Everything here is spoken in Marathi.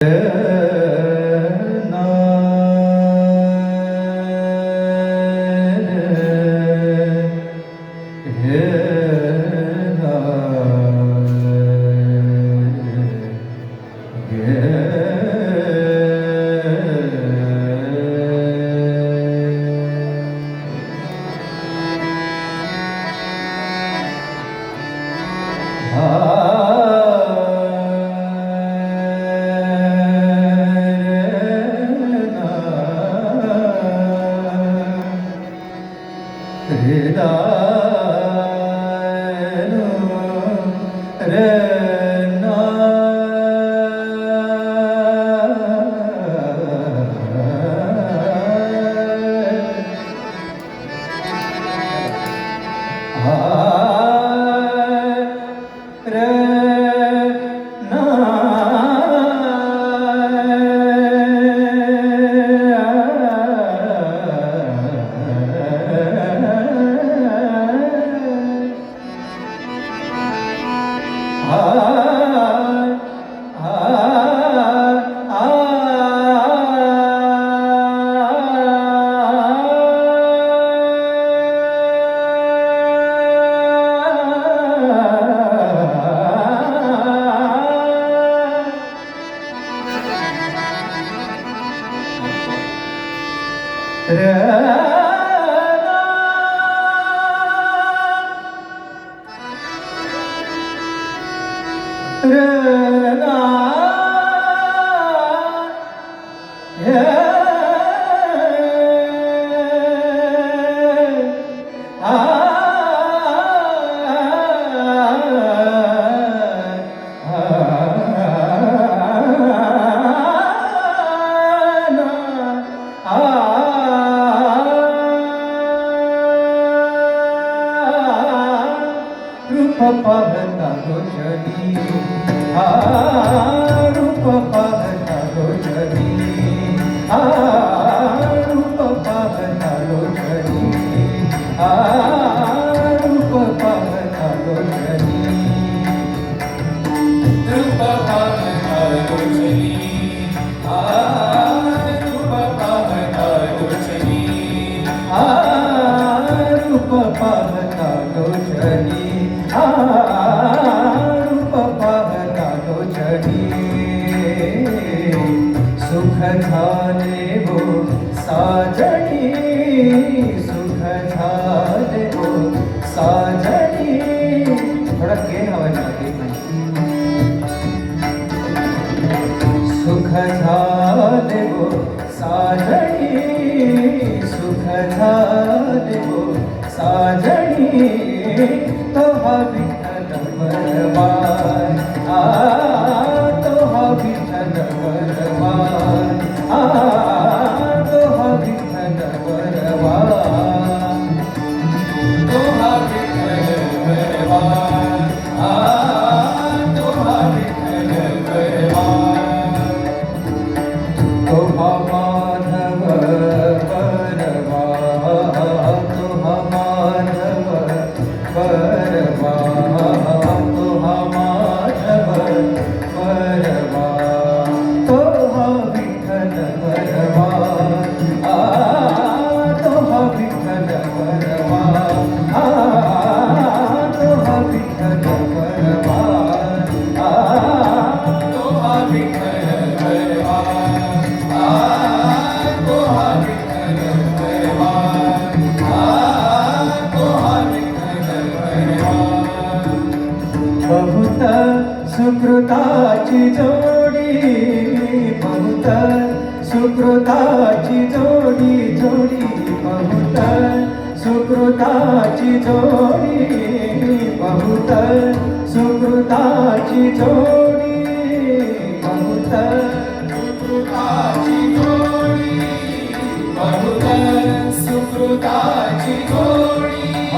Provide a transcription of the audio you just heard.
Yeah. रूप पहता तो चली आ रूप पहता सुकृताची जोडी म्हणतात सुकृताची जोडी जोडी म्हणतात सुकृताची जोडी म्हणतात सुकृताची जोडी म्हणतात सुकृताची जोडी म्हणतात सुकृताची जोडी